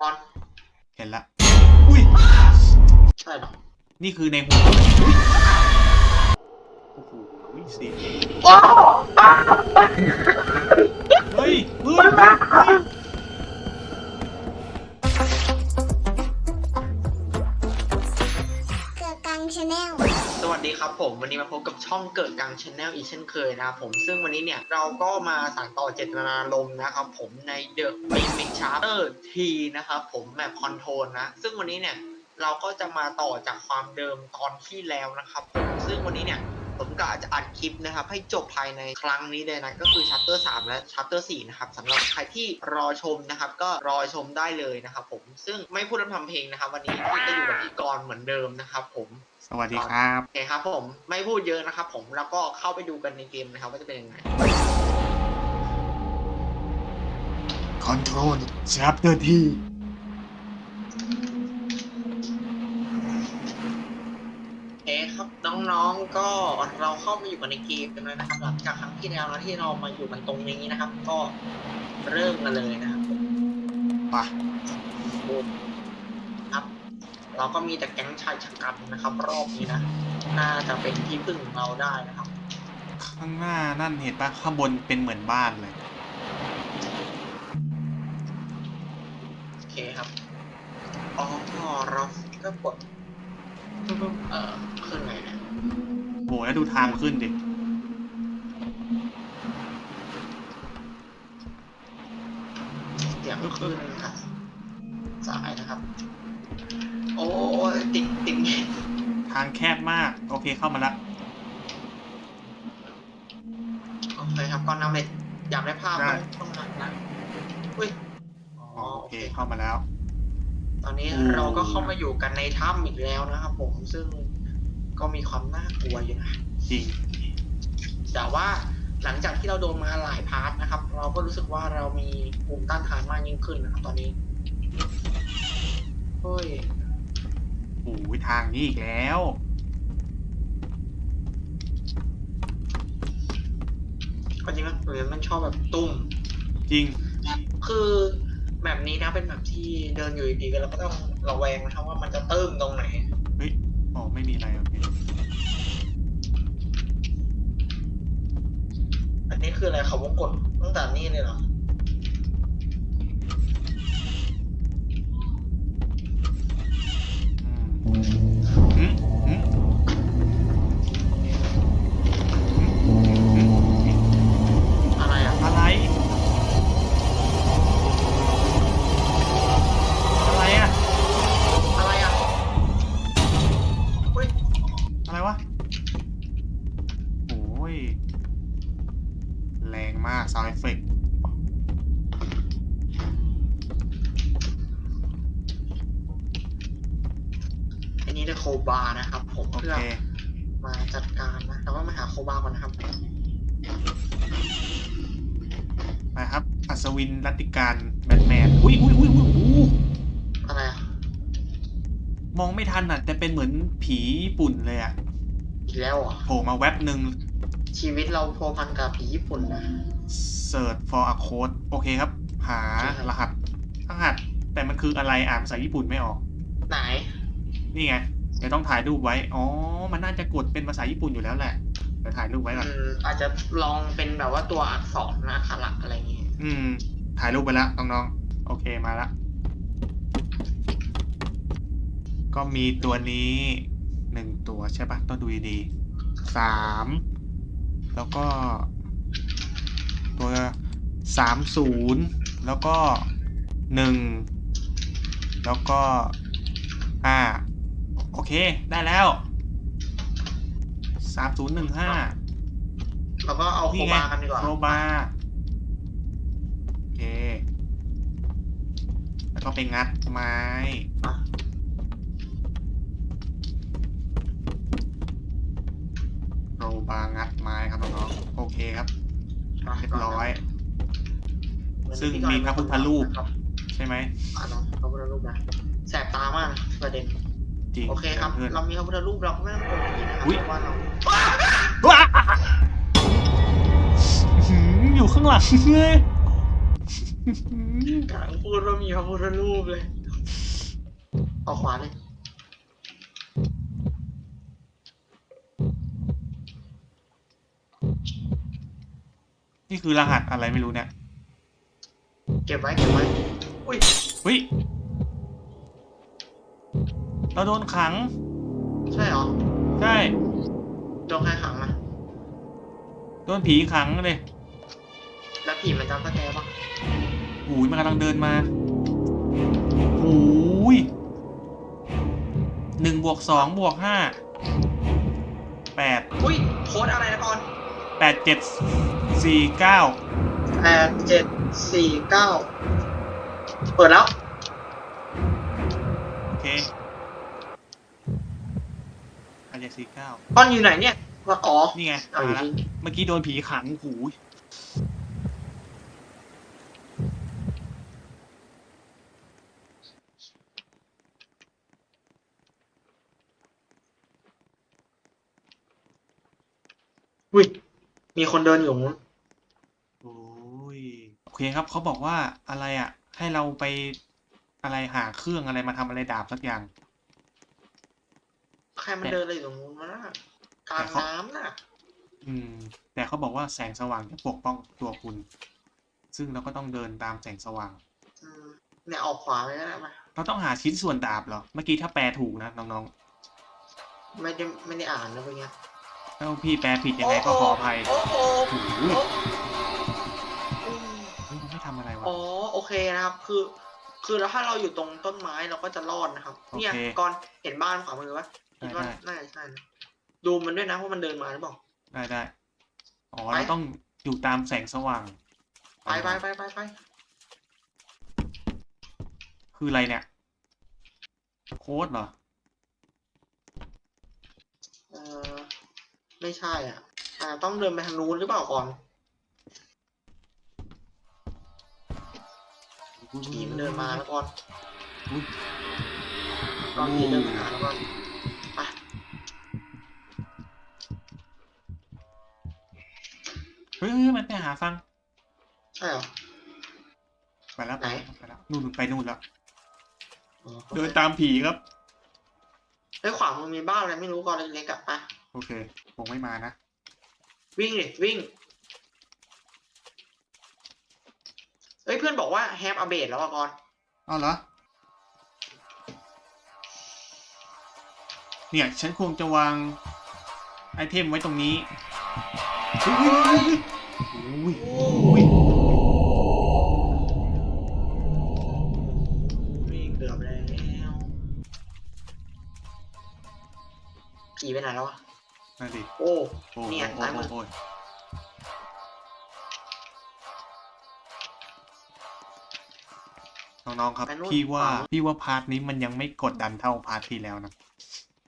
ปอนเห็นละอุ้ยใช่หรอนี่คือในหัวอุ๊ยโอ้โหเสียงเฮ้ยเฮ้ยเกิดกังชาแนล สวัสดีครับผมวันนี้มาพบกับช่องเกิดกังชาแนลอีกเช่นเคยนะครับผมซึ่งวันนี้เนี่ยเราก็มาสานต่อเจตนารมณ์นะครับผมใน The m i m i c Charter T นะครับผมแมปคอนโทรลนะ ซึ่งวันนี้เนี่ยเราก็จะมาต่อจากความเดิมตอนที่แล้วนะครับผมซึ่งวันนี้เนี่ยผมกะจะอัดคลิปนะครับ ให้จบภายในครั้งนี้เลยนะก็คือ Chapter 3และ Chapter 4นะครับสำหรับใครที่รอชมนะครับ ก็รอชมได้เลยนะครับผมซึ่งไม่พูดรำทำเพลงนะครับ วันนี้ที่จะอยู่กับพี่กรเหมือนเดิมนะครับผม สวัสดีครับ โอเคครับผมไม่พูดเยอะนะครับผมแล้วก็เข้าไปดูกันในเกมนะครับว่าจะเป็นยังไง Control Chapter T โอเคครับน้องๆก็เราเข้ามาอยู่กันในเกมกันแล้วนะครับ หลังจากครั้งที่แล้วนะที่เรามาอยู่กันตรงนี้นะครับ ก็เริ่มกันเลยนะครับผมไปครับ เราก็มีแต่แก๊งชายชะกันนะครับ รอบนี้นะน่าจะเป็นที่พึ่งของเราได้นะครับ ข้างหน้านั่นเห็นปะข้างบนเป็นเหมือนบ้านเลย โอเคครับอ๋อเราก็กดปึ๊บๆเอ่อขึ้นไงเนี่ยโหแล้วดูทางขึ้นดิ เสียงขึ้นครับสายนะครับโอ้ ยติดติดทางแคบมาก โอเคเข้ามาละโอเคครับก่อนนำเลยอยากได้ภาพได้ต้องต้องหนักนะอุ้ยอ๋ออ๋อโอโอเคเคเข้ามาแล้ว ตอนนี้อืม เราก็เข้ามาอยู่กันในถ้ำอีกแล้วนะครับผมซึ่งก็มีความน่ากลัวอยู่นะ จริง แต่ว่าหลังจากที่เราโดนมาหลายพาร์ทนะครับ เราก็รู้สึกว่าเรามีภูมิต้านทานมากยิ่งขึ้นนะครับตอนนี้เฮ้ยโอ้ยทางนี้อีกแล้ว ก็จริงๆเหมือนมันชอบแบบตุ้ม จริง คือแบบนี้นะเป็นแบบที่เดินอยู่ดีๆกันแล้วก็ต้องระแวงนะครับว่ามันจะเติมตรงไหน เฮ้ยอ๋อไม่มีอะไรโอเคอันนี้คืออะไรเขาวงกดตั้งแต่นี่เลยเหรออื ศวินรัตติการแบทแมน อุ้ยอุ้ยอุ้ยอุ้ยอู้อะไรอะมองไม่ทันอะ แต่เป็นเหมือนผีญี่ปุ่นเลยอะอีกแล้วเหรอะ โผล่มาแว็บหนึ่งชีวิตเราพัวพันกับผีญี่ปุ่นนะ search for a code โอเคครับ หาโอเคครับรหัส รหัส แต่มันคืออะไรอ่านภาษาญี่ปุ่นไม่ออก ไหน นี่ไง เดี๋ยวต้องถ่ายรูปไว้ อ๋อ มันน่าจะกดเป็นภาษาญี่ปุ่นอยู่แล้วแหละ เดี๋ยวถ่ายรูปไว้ก่อน อืมอาจจะลองเป็นแบบว่าตัวอักษรนะขลักอะไรอย่างเงี้ย อืม ถ่ายรูปไปแล้วน้องๆ โอเคมาละ ก็มีตัวนี้หนึ่งตัวใช่ปะต้องดูดีๆสามแล้วก็ ตัวสามศูนย์แล้วก็หนึ่งแล้วก็ห้าโอเคได้แล้วสามศูนย์หนึ่งห้าเราก็เอาโคนี่ไงบาร์กันดีกว่า โคบาร์โอเค แล้วก็ไปงัดไม้อะโคบาร์งัดไม้ครับน้องๆโอเคครับเรียบร้อย ซึ่งมีพระพุทธรูปครับใช่ไหมอ่าเนาะพระพุทธรูปนะแสบตามากนะประเด็นจริงโอเคครับเพื่อนเรามีพระพุทธรูปเราก็ไม่ต้องกลัวผีนะครับอุ๊ยเพราะว่าเราว้าอื้อหืออยู่ข้างหลังเลยอื้อ หือกำลังพูดว่ามีพระพุทธรูปเลยเอาขวาเลยนี่คือรหัสอะไรไม่รู้เนี่ย เก็บไว้เก็บไว้ อุ้ยเฮ้ยเราโดนขัง ใช่เหรอ ใช่ โดนใครขังมาโดนผีขังเลย แล้วผีมันจำสแกร์ปะ หูยมันกำลังเดินมาหูยหนึ่งบวกสองบวกห้าแปดอุ้ยโค้ดอะไรนะก่อนแปดเจ็ดสี่เก้าแปดเจ็ดสี่เก้าเปิดแล้ว โอเคแปดเจ็ดสี่เก้าก้อนอยู่ไหนเนี่ยว่าอ๋อ นี่ไงเอาอยู่มาละที่เมื่อกี้โดนผีขังหู อุ้ย มีคนเดินอยู่นู้นโอ้ยโอเคครับเขาบอกว่าอะไรอะ ให้เราไปอะไรหาเครื่องอะไรมาทำอะไรดาบสักอย่าง ใครมันเดินอะไรอยู่ตรงนู้นวะน่ะกลางน้ำน่ะ อืม แต่เขาบอกว่าแสงสว่างจะปกป้องตัวคุณ ซึ่งเราก็ต้องเดินตามแสงสว่าง อืมเนี่ยออกขวาไปแล้วนะมาเราต้องหาชิ้นส่วนดาบเหรอ เมื่อกี้ถ้าแปลถูกนะน้องไม่ได้ไม่ได้อ่านนะเมื่อกี้ๆ ถ้าพี่แปลผิดยังไงก็ขออภัยโอ้โหโอ้โหโอ้โหเฮ้ยมันไม่ทำอะไรวะ อ๋อโอเคนะครับ คือ คือแล้วถ้าเราอยู่ตรงต้นไม้เราก็จะรอดนะครับโอเคเนี่ยก่อนเห็นบ้านขวามือปะคิดว่าได้น่าจะใช่นะดูมันด้วยนะว่ามันเดินมาหรือเปล่า ได้ได้ อ๋อไปเราต้องอยู่ตามแสงสว่าง ไปไปไปไปไปคืออะไรเนี่ย โค้ดเหรอ เออ ไม่ใช่อะ อ่า ต้องเดินไปทางนู้นหรือเปล่าก่อนผีมันเดินมาแล้วก่อนอุ๊ยก่อนผีเดินมาหาแล้วก่อนไปเฮ้ยเฮ้ยมันไปหาฟัง ใช่เหรอ ไปแล้วไหนไปแล้วนู่นไปนู่นแล้วอ๋อเดินตามผีครับเฮ้ยขวามือมีบ้านอะไรไม่รู้ก่อนเล็กๆอะไป โอเคคงไม่มานะ วิ่งดิวิ่งเฮ้ยเพื่อนบอกว่าแฮปอัปเดตแล้วอะก่อน อ้าวเหรอ เนี่ย ฉันคงจะวางไอเทมไว้ตรงนี้เฮ้ยเฮ้ยเฮ้ยเฮ้ยโอ้ยโอ้ยวิ่งเกือบแล้วผีไปไหนแล้ววะ นั่นดิโอ้ โอ้เนี่ยโอ้ซ้ายโอ้มือโอ้ยน้องๆครับ ไปนู่นพี่ว่าขวามือพี่ว่าพาร์ทนี้มันยังไม่กดดันเท่าพาร์ทที่แล้วนะ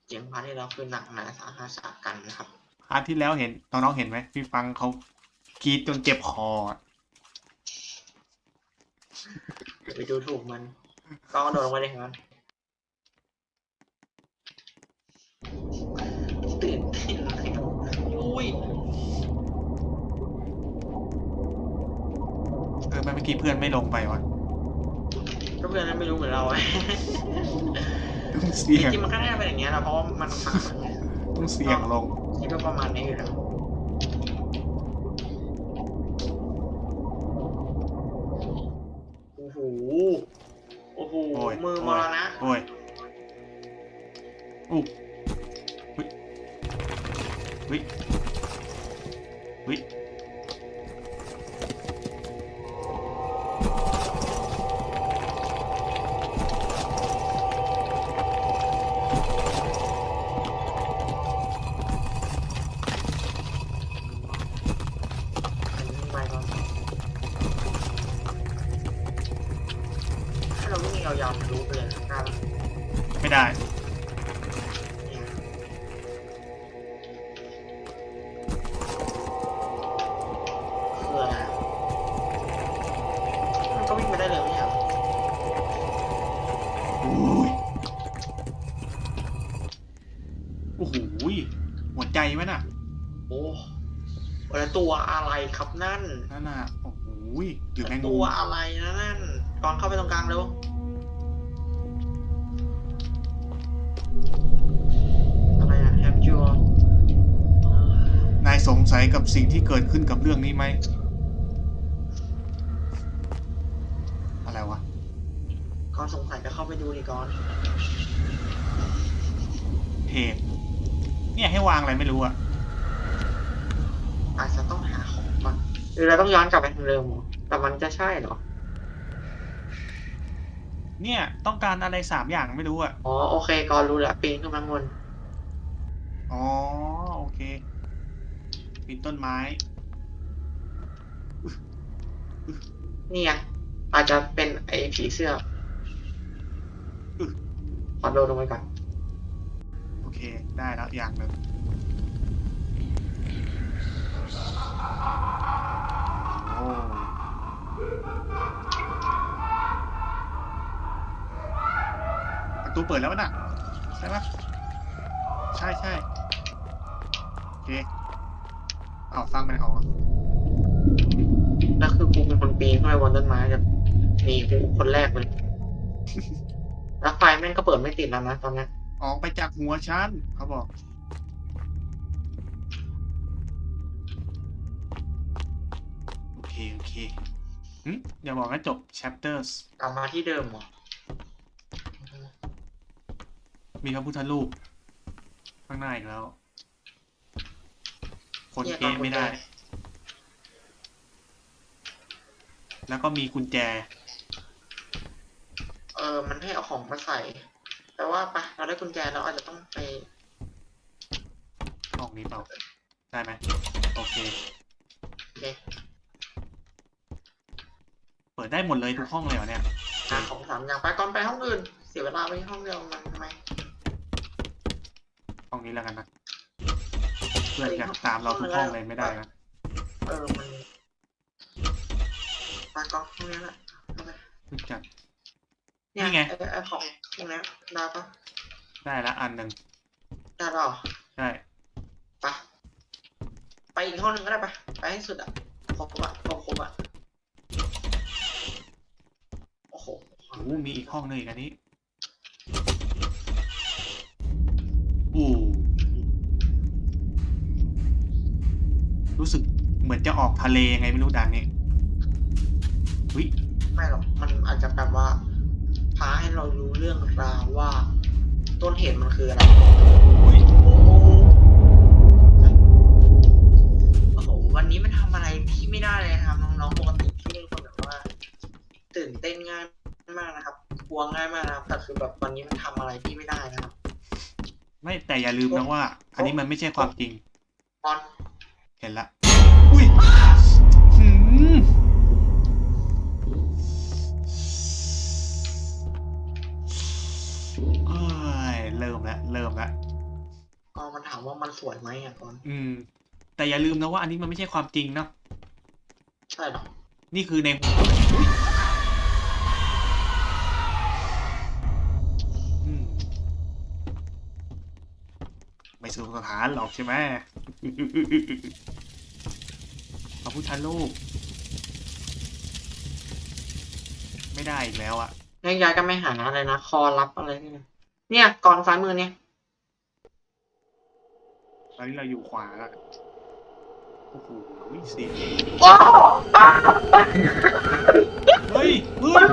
เสียงพาร์ทที่แล้วคือหนักหนาสาหัสสากันนะครับ พาร์ทที่แล้วเห็นน้องๆเห็นไหมพี่ฟังเขากรีดจนเจ็บคอเดี๋ยวไปดูถูกมัน ก็กระโดดลงไปเลยครับตื่นเต้นอุ้ย เออเมื่อกี้เพื่อนไม่ลงไปวะก็เพื่อนนั้นไม่รู้เหมือนเราอะต้องเสี่ยงจริงๆมันก็น่าจะเป็นอย่างเงี้ยแหละเพราะว่ามันผ่านมาไงต้องเสี่ยงลงคิดว่าประมาณนี้อยู่แล้วโอ้โหโอ้โหโอ้ยมือมรณะโอ้ยอู้ ครับนั่น นั่นน่ะโอ้โหหรือแมงมุตัวมอะไรนะนั่นก่อนเข้าไปตรงกลางเร็วอะไรอะแฮปจัวนายสงสัยกับสิ่งที่เกิดขึ้นกับเรื่องนี้ไหม อะไรวะ ก่อนสงสัยก็เข้าไปดูดิก่อนเพจเนี่ยให้วางอะไรไม่รู้อะอาจจะต้องหาของก่อน หรือเราต้องย้อนกลับไปทางเดิมเหรอแต่มันจะใช่เหรอ เนี่ย ต้องการอะไรสามอย่างไม่รู้อะอ๋อโอเคก่อนรู้แล้วปีนขึ้นมาบนอ๋อโอเคปีนต้นไม้ นี่ไงอาจจะเป็นไอ้ผีเสื้อขอโดดลงไปก่อน โอเค ได้แล้วอย่างหนึ่งโอ้ ประตูเปิดแล้วน่ะใช่ปะใช่ใช่โอเคเอาฟังมันออกแล้วคือกูเป็นคนปีนขึ้นไปบนต้นไม้จะหนีกูคนแรกเลย แล้วไฟแม่งก็เปิดไม่ติดแล้วนะตอนเนี้ยออกไปจากหัวฉันเขาบอกโอเคโอเค หึอย่าบอกนะจบ chapters กลับมาที่เดิมเหรอมีพระพุทธรูปข้างหน้าอีกแล้ว คนเนี่ยเก๊ไม่ได้ตอนกุญแจแล้วก็มีกุญแจ เออ มันให้เอาของมาใส่ แต่ว่าไปะเราได้กุญแจแล้วอาจจะต้องไปห้องนี้เปล่า ได้ไหมโอเค โอเคเปิดได้หมดเลยทุกห้องเลยเหรอเนี่ยหาของสามอย่างไปก่อนไปห้องอื่น เสียเวลาไปห้องเดียวมันทำไมห้องนี้แล้วกันนะเพื่อนจะตามเราทุกห้องเลยไม่ได้นะเออมันไปก่อนห้องนี้แหละเอาไปรู้จักเนี่ยนี่ไงไอ้ไอ้ของพวกนี้ได้ปะได้ละอันหนึ่งได้หรอใช่ไปไปอีกห้องหนึงก็ได้ไปไปให้สุดอะครบอะครบครบอะโอ้โห โอ้โหมีอีกห้องหนึงอีกอันนี้อู้รู้สึกเหมือนจะออกทะเลยังไงไม่รู้ด่านนี้วิไม่หรอก มันอาจจะแบบว่าพาให้เรารู้เรื่องราวว่า ต้นเหตุมันคืออะไรวิโอ้โหโอ้โห วันนี้มันทำอะไรพี่ไม่ได้เลยนะครับน้องๆปกติ วง่ายมากนะครับแต่คือแบบวันนี้มันทำอะไรพี่ไม่ได้นะครับไม่แต่อย่าลืมนะว่า อันนี้มันไม่ใช่ความจริงออนเห็นละ อุ้ยหืมเอ้ยเริ่มแล้วเริ่มแล้วก็มันถามว่ามันสวยไหมอะก่อนอืม แต่อย่าลืมนะว่าอันนี้มันไม่ใช่ความจริงเนาะ ใช่หรอ นี่คือในหัวอุ๊ย ไม่สู่สถานหรอกใช่ไหมพระพุทธรูปไม่ได้อีกแล้วอะแม่ยายก็ไม่หาอะไรนะ คอรับอะไรนี่นะเนี่ยก่อนซ้ายมือเนี่ย ตอนนี้เราอยู่ขวาแล้วโอ้โหเสียงว้าวเฮ้ยเฮ้ยมัน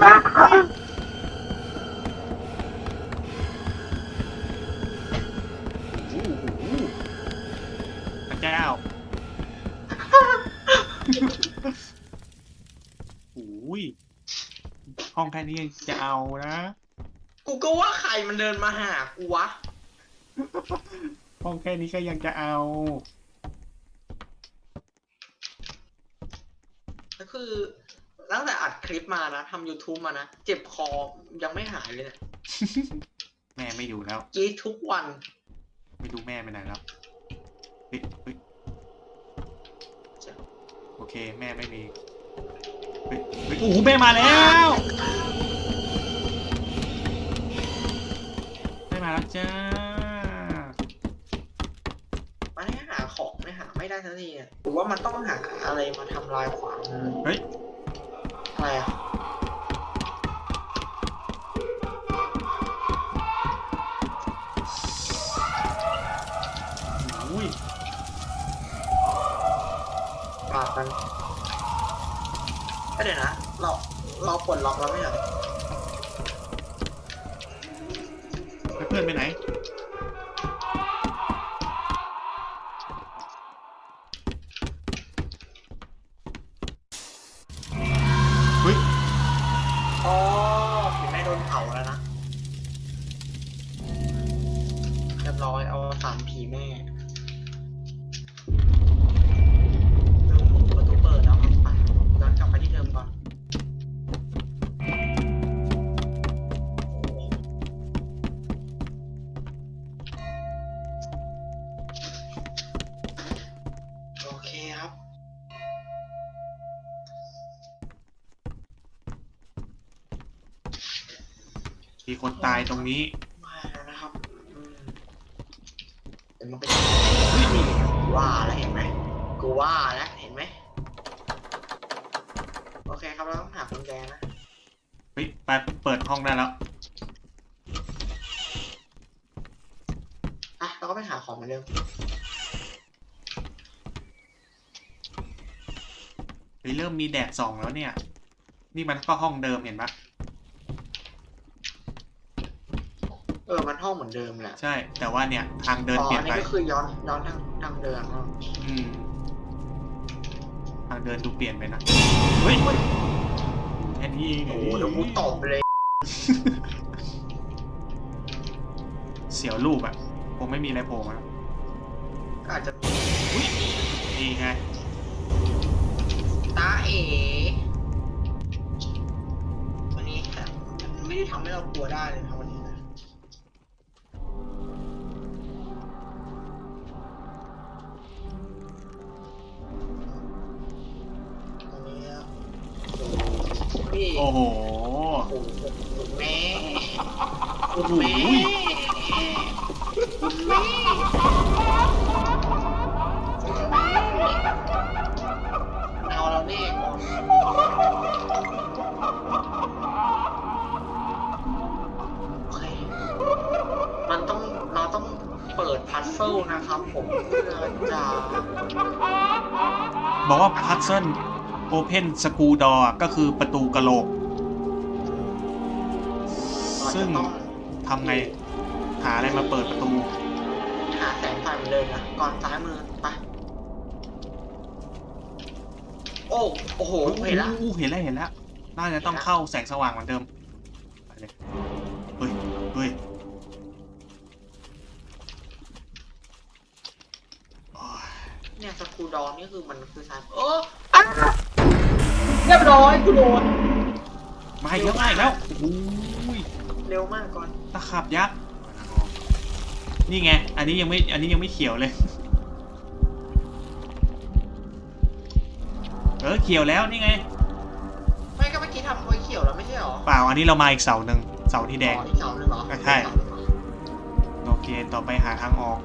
ห้องแค่นี้ยังจะเอานะกูก็ว่าใครมันเดินมาหากูวะห้องแค่นี้ก็ยังจะเอา ก็คือตั้งแต่อัดคลิปมานะทำ YouTube มานะ เจ็บคอยังไม่หายเลยเนี่ยแม่ไม่อยู่แล้ว กรีดทุกวัน ไม่รู้แม่ไปไหนแล้วเฮ้ยเฮ้ยโอเค แม่ไม่มีเฮ้ยเฮ้ย โอ้โหแม่มาแล้วแม่มาแล้วจ้ามาหาของไม่หาไม่ได้ทันทีอะหรือว่ามันต้องหาอะไรมาทำลายขวางเฮ้ยอะไรอะอุ้ย ปากมัน เดี๋ยวนะ เราเราปลดล็อกแล้วไหมอ่เพื่อนไปไหน มีคนตายตรงนี้มาแล้วนะครับอืมเดี๋ยวมันเป็นนี่ว่าแล้วเห็นไหมกูว่าแล้วเห็นไหมโอเคครับเราต้องหากุญแจนะเฮ้ยไปเปิดห้องได้แล้วอะเราก็ไปหาของเหมือนเดิมเฮ้ยเริ่มมีแดดส่องแล้วเนี่ย นี่มันก็ห้องเดิมเห็นปะ เออมันห้องเหมือนเดิมแหละใช่ แต่ว่าเนี่ยทางเดินอ๋อเปลี่ยอันนนี้ไปก็คือย้อนย้อนทางทางเดินเนาะอืม ทางเดินดูเปลี่ยนไปนะ เฮ้ยแค่นี้เองโอ้โหเดี๋ยวกูตบเลย เสียวรูปอะคงไม่มีอะไรโผล่มาก็อาจจะนี่ไง ตาเอ๋วันนี้แต่ไม่ได้ทำให้เรากลัวได้เลย พี่โอ้โหโอ้โหคุณแม่โอ้โหแม่คุณแม่เอาแล้วนี่โอเคมันต้องเราต้องเปิดพัซเซิลนะครับผมเพื่อจะ บอกว่าพัซเซิล โอเพนสกูดอก็คือประตูกระโหลก เราซึ่จะงต้องทำไงหาอะไรมาเปิดประตู หาแสงไฟเหมือนเดิมนะก่อนซ้ายมือไปโอ้โอ้โหเห็นละอู้เห็นแล้วเห็นแล้วน่าจะต้องเข้าแสงสว่างเหมือนเดิมไปเลยเฮ้ยเฮ้ยโอ้ยเนี่ยสกูดอนนี่คือมันคือซ้ายเอออะ เรียบร้อยกูโดนมาอีกแล้วมาอีกแล้วโอ้ยเร็วมากก่อนตะขับยักษ์นี่ไง อันนี้ยังไม่ อันนี้ยังไม่เขียวเลย เออเขียวแล้วนี่ไง ไม่ก็เมื่อกี้ทำไว้เขียวแล้วไม่ใช่หรอเปล่า อันนี้เรามาอีกเสาหนึ่งเสาที่แดง อ๋ออีกเสาหนึ่งเหรอใช่ อีกเสาหนึ่งเหรอโอเค ต่อไปหาทางออก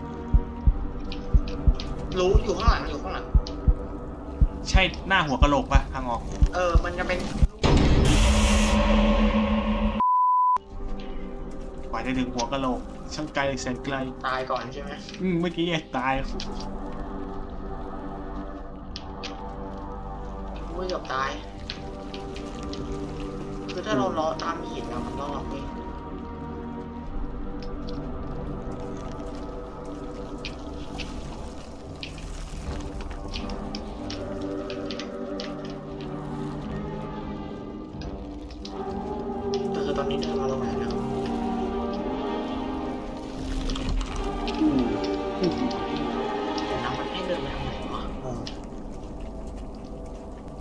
รู้อยู่ข้างหลังอยู่ข้างหลัง ใช่หน้าหัวกะโหลกปะทางออก เออ มันจะเป็นกว่าจะถึงหัวกะโหลก ช่างไกลแสนไกล ตายก่อนใช่ไหมอืมเมื่อกี้ไงตาย อุ้ยเกือบตาย คือถ้าเราล้อตามหินอะมันรอดเว้ย คือตอนนี้เดินมาตรงไหนแล้วเดี๋ยวนะมันให้เดินไปทางไหนวะ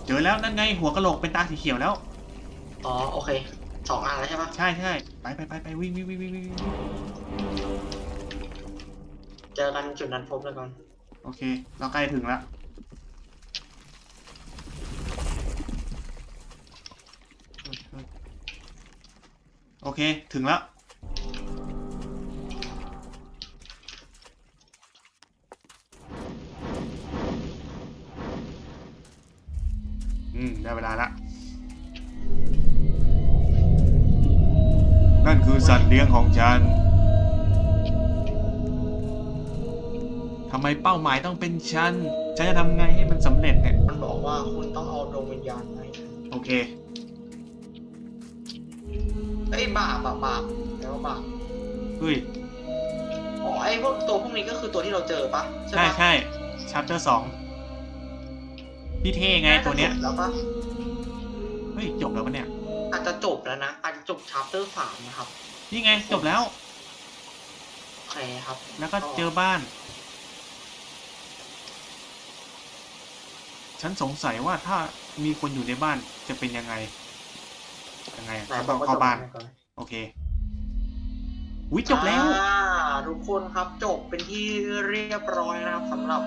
เจอแล้วนั่นไงหัวกะโหลกเป็นตาสีเขียวแล้ว อ๋อโอเคสองอันแล้วใช่ปะใช่ใช่ไปไปไปไปวิ่งวิ่งวิ่งวิ่งวิ่งเจอกันจุดนัดพบเลยก่อนโอเค เราใกล้ถึงแล้ว โอเค ถึงแล้ว อืม ได้เวลาละ นั่นคือสัตว์เลี้ยงของฉัน ทำไมเป้าหมายต้องเป็นฉัน ฉันจะทำไงให้มันสำเร็จเนี่ย มันบอกว่าคุณต้องเอาดวงวิญญาณไป โอเค เอ้ยบาปอะบาปแล้วาบาปเฮ้ยอ๋อไอ้พวกตัวพวกนี้ก็คือตัวที่เราเจอปะใช่ใช่ปะใช่ชัปเตอร์สองพี่เท่ไงตัวเนี้ยาจะจบแล้วปะเฮ้ย จบแล้วปะเนี่ย อาจจะจบแล้วนะอาจจะจบชาร์เตอร์สามนะครับนี่ไงจบแล้ว โอเคครับ แล้วก็เจอบ้าน ฉันสงสัยว่าถ้ามีคนอยู่ในบ้านจะเป็นยังไง ยังไงอะไหนเขาบต้ออกงว่าเข้าบ้านจบแล้วโอเคอุ้ยจบแล้ว อ่าทุกคนครับจบเป็นที่เรียบร้อยนะครับสำหรับ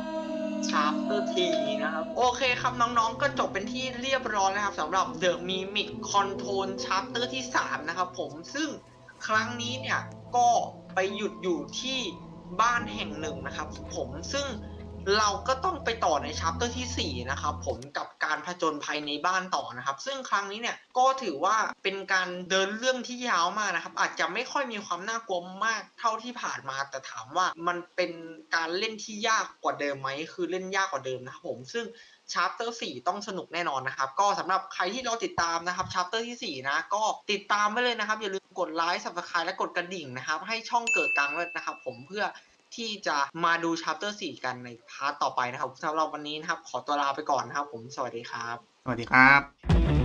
ชาร์เตอร์ทีนะครับ โอเคครับน้องๆก็จบเป็นที่เรียบร้อยแล้วครับสำหรับ The Mimic Control Chapter ที่ 3 นะครับผมซึ่งครั้งนี้เนี่ยก็ไปหยุดอยู่ที่บ้านแห่งหนึ่งนะครับผมซึ่ง เราก็ต้องไปต่อในชัปเตอร์ที่ 4 นะครับผมกับการผจญภัยในบ้านต่อนะครับ ซึ่งครั้งนี้เนี่ยก็ถือว่าเป็นการเดินเรื่องที่ยาวมากนะครับ อาจจะไม่ค่อยมีความน่ากลัวมากเท่าที่ผ่านมา แต่ถามว่ามันเป็นการเล่นที่ยากกว่าเดิมไหมคือเล่นยากกว่าเดิมนะครับผมซึ่งชาร์เตอร์4ต้องสนุกแน่นอนนะครับ ก็สำหรับใครที่เรอติดตามนะครับชาร์เตอร์ที่ 4 นะ ก็ติดตามไว้เลยนะครับ อย่าลืมกดไลค์ subscribe และกดกระดิ่งนะครับ ให้ช่องเกิดกลางด้วยนะครับ ผมเพื่อ ที่จะมาดูชาร์เตอร์4กันในพาร์ตต่อไปนะครับสำหรับวันนี้นะครับ ขอตัวลาไปก่อนนะครับ ผมสวัสดีครับ สวัสดีครับ